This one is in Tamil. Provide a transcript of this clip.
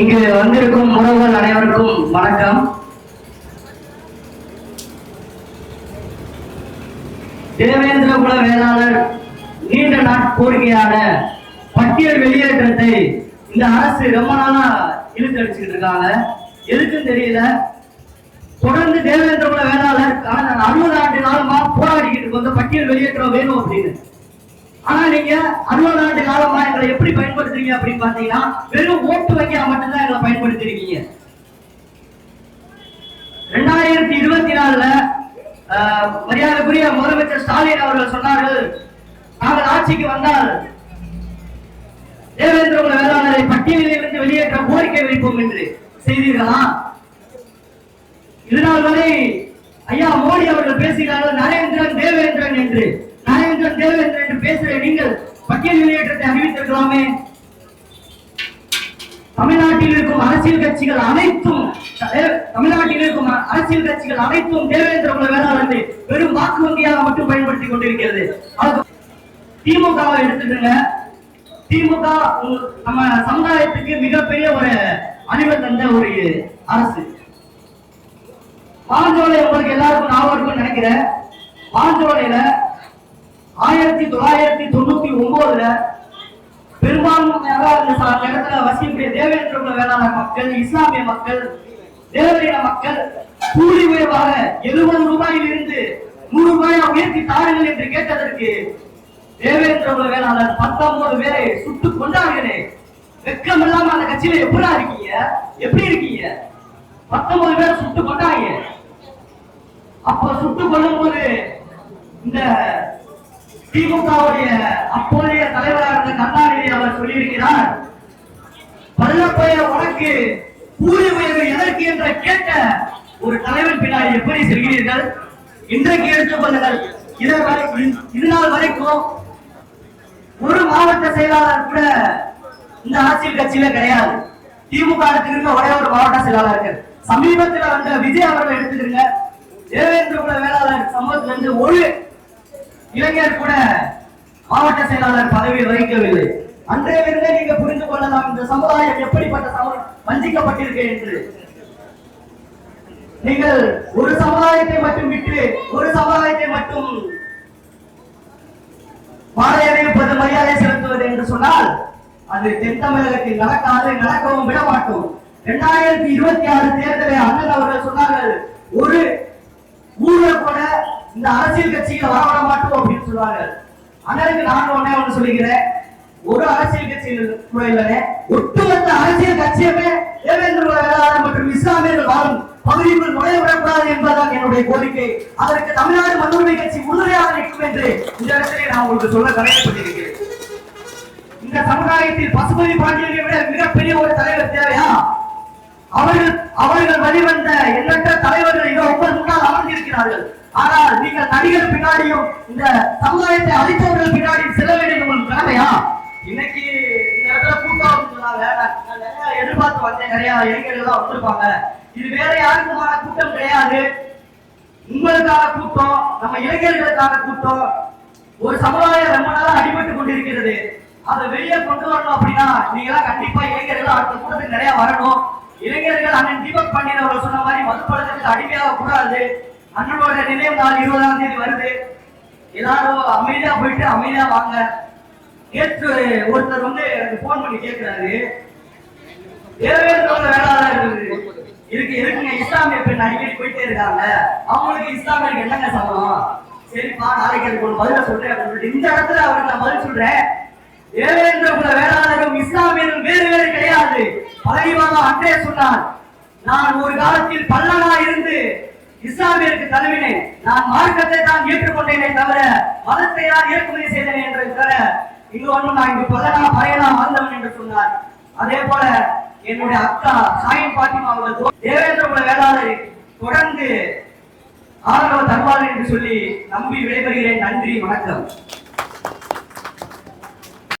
இங்கு வந்திருக்கும் உறவுகள் அனைவருக்கும் வணக்கம். தேவேந்திர குல வேளாளர் நீண்ட நாட்கோரிக்கையான பட்டியல் வெளியேற்றத்தை இந்த அரசு ரொம்ப நாளா இழுத்தடிச்சுக்கிட்டு இருக்காங்க. எதுக்குன்னு தெரியல. தொடர்ந்து தேவேந்திர குல வேளாளர் கடந்த அறுபது ஆண்டு காலமா போராடிக்கிட்டு வந்து பட்டியல் வெளியேற்றம் வேணும் அப்படின்னு. ஆனா நீங்க அறுபது பயன்படுத்துறீங்க அப்படின்னு பாத்தீங்கன்னா வெறும் ஓட்டு வைக்க மட்டும்தான் எங்களை பயன்படுத்திருக்கீங்க. ரெண்டாயிரத்தி இருபத்தி நாலுல மரியாதைக்குரிய முதலமைச்சர் ஸ்டாலின் அவர்கள் சொன்னார்கள் நாங்கள் ஆட்சிக்கு வந்தால் தேவேந்திர குல வேளாளரை பட்டியலில் இருந்து வெளியேற்ற கோரிக்கை வைப்போம் என்று. செய்தீர்களா? இதனால் வரை ஐயா மோடி அவர்கள் பேசுகிறார்கள் நரேந்திரன் தேவேந்திரன் என்று. நரேந்திரன் தேவேந்திரன் என்று பேசுகிற நீங்கள் பட்டியல் வெளியேற்றத்தை அறிவித்திருக்கலாமே. தமிழ்நாட்டில் இருக்கும் அரசியல் கட்சிகள் அனைத்தும் தமிழ்நாட்டில் இருக்கும் அரசியல் கட்சிகள் அனைத்தும் தேவேந்திர குல வேளாளரை வெறும் வாக்கு வங்கியாக மட்டும் பயன்படுத்தி கொண்டிருக்கிறது. திமுகவை எடுத்துக்கோங்க. திமுக நம்ம சமுதாயத்துக்கு மிகப்பெரிய ஒரு அழிவை தந்த ஒரு அரசு. பாஞ்சோலை உங்களுக்கு எல்லாருக்கும் ஞாபகம் இருக்கும்னு நினைக்கிறேன். பாஞ்சோலையில ஆயிரத்தி தொள்ளாயிரத்தி தொண்ணூத்தி ஒன்பதுல பெரும்பான்மையாக அந்த ச- இடத்துல வசிக்கக்கூடிய தேவேந்திர வேளாண் மக்கள் இஸ்லாமிய மக்கள் தேவரின மக்கள் கூலி உயர்வாக எழுபது ரூபாயில் இருந்து நூறு ரூபாயை உயர்த்தி தாருங்கள் என்று கேட்டதற்கு தேவேந்திர குல வேளாளர் பத்தொன்பது பேரை சுட்டு கொண்டார்களே வெக்கம் இல்லாம அந்த கட்சியில எப்படி இருக்கீங்க எப்படி இருக்கீங்க பத்தொன்பது பேரை சுட்டு கொண்டாங்க அப்ப சுட்டு கொள்ளும் போது இந்த திமுகவுடைய அப்போதைய தலைவர் சொல்லியிருக்கிறார் பல்லப்பைய உனக்கு கூலி உயர்வு எதற்கு என்ற கேட்ட ஒரு தலைவர் பின்னால் எப்படி செல்கிறீர்கள்? இன்றைக்கு எடுத்துக் கொள்ளுங்கள். இதை வரைக்கும் ஒரு மாவட்ட செயலாளர் கூட இந்த அரசியல் கட்சியில கிடையாது. திமுக எடுத்துக்கிற ஒரே ஒரு மாவட்ட செயலாளர் சமீபத்தில் வந்த விஜய் அவர்கள் எடுத்துக்கிறீங்க தேவேந்திர குல வேளாளர் சமூகத்துல ஒரு இளைஞர் கூட மாவட்ட செயலாளர் பதவியில் வகிக்கவில்லை. அன்றையிலிருந்தே நீங்க புரிந்து கொள்ளலாம் இந்த சமுதாயம் எப்படிப்பட்ட சமூகம் வஞ்சிக்கப்பட்டிருக்கு என்று. நீங்கள் ஒரு சமுதாயத்தை மட்டும் விட்டு ஒரு சமுதாயத்தை மட்டும் மாலை அணிவிப்பது மரியாதை செலுத்துவது என்று சொன்னால் அது தென் தமிழகத்தில் நடக்காது நடக்கவும் விட மாட்டோம். இரண்டாயிரத்தி இருபத்தி ஆறு தேர்தலில் அண்ணன் அவர்கள் சொன்னார்கள் ஒரு ஊழல் கூட இந்த அரசியல் கட்சிகளை வரவிட மாட்டோம் அப்படின்னு சொல்லுவாங்க அண்ணனுக்கு நான் ஒன்னே ஒண்ணு சொல்லிக்கிறேன். ஒரு அரசியல் கட்சியில் கூட ஒட்டுமொத்த அரசியல் கட்சியுமே தேவேந்திர வேளாளர் மற்றும் இஸ்லாமியர்கள் வாழும் பகுதிக்குள் நுழைய விடக்கூடாது என்பதுதான் என்னுடைய கோரிக்கை. அதற்கு தமிழ்நாடு மண்ணுரிமை கட்சி உறுதுணையாக நிற்கும் என்று இந்த இடத்திலே நான் உங்களுக்கு சொல்ல கடமைப்பட்டிருக்கிறேன். இந்த சமுதாயத்தில் பசுபதி பாண்டியனை விட மிகப்பெரிய ஒரு தலைவர் தேவையா? அவர்கள் அவர்கள் வழிவந்த எண்ணற்ற தலைவர்கள் இதோ உங்கள் முன்னால் அமர்ந்திருக்கிறார்கள். ஆனால் நீங்கள் நடிகர் பின்னாடியும் இந்த சமுதாயத்தை அழித்தவர்கள் பின்னாடியும் செல்ல வேண்டியது உங்களுக்கு கடமையா? இன்னைக்கு இந்த இடத்துல கூட்டம் சொன்னாங்க நான் நிறைய எதிர்பார்த்து வந்தேன். நிறைய இளைஞர்கள் தான் வந்திருப்பாங்க. இது வேற யாருக்குமான கூட்டம் கிடையாது. உங்களுக்கான கூட்டம் நம்ம இளைஞர்களுக்கான கூட்டம். ஒரு சமுதாயம் ரொம்ப நாளா அடிபட்டு கொண்டிருக்கிறது. அதை வெளியே கொண்டு வரணும் அப்படின்னா நீங்க எல்லாம் கண்டிப்பா இளைஞர்கள் அடுத்த கூட்டத்துக்கு நிறைய வரணும். இளைஞர்கள் அண்ணன் தீபக் பாண்டியன் அவர்கள் சொன்ன மாதிரி மதுப்பழத்துக்கு அடிமையாக கூடாது. அண்ணனோட நிலையம் நாள் இருபதாம் தேதி வருது. எல்லாரும் அமைதியா போயிட்டு அமைதியா வாங்க. நேற்று ஒருத்தர் வந்து எனக்கு போன் பண்ணி கேட்கிறாரு தேவேந்திர வேளாளர் இருக்கு இருக்குங்க. இஸ்லாமிய பெண் அடிக்கடி போயிட்டே இருக்காங்க. அவங்களுக்கு இஸ்லாமியருக்கு என்னங்க சம்பளம்? சரிப்பா நாளைக்கு எனக்கு ஒரு பதில சொல்றேன் அப்படின்னு இந்த இடத்துல அவருக்கு நான் பதில் சொல்றேன். தேவேந்திர குல வேளாளரும் இஸ்லாமியரும் வேறு வேறு கிடையாது. பழனிவாங்க அன்றே சொன்னார் நான் ஒரு காலத்தில் பல்லனா இருந்து இஸ்லாமியருக்கு தலைவினேன் நான் மார்க்கத்தை தான் ஏற்றுக்கொண்டேனே தவிர மதத்தை தான் ஏற்றுமதி செய்தேன் என்று தவிர இது ஒன்றும் நான் இங்கு பல்லனா பறையனா வாழ்ந்தவன் என்று சொன்னார். அதே போல என்னுடைய அக்கா சாயின் பாத்திமா அவர்கள் தேவேந்திர குல வேளாளரை தொடர்ந்து ஆதரவு தருவார்கள் என்று சொல்லி நம்பி விடைபெறுகிறேன். நன்றி வணக்கம்.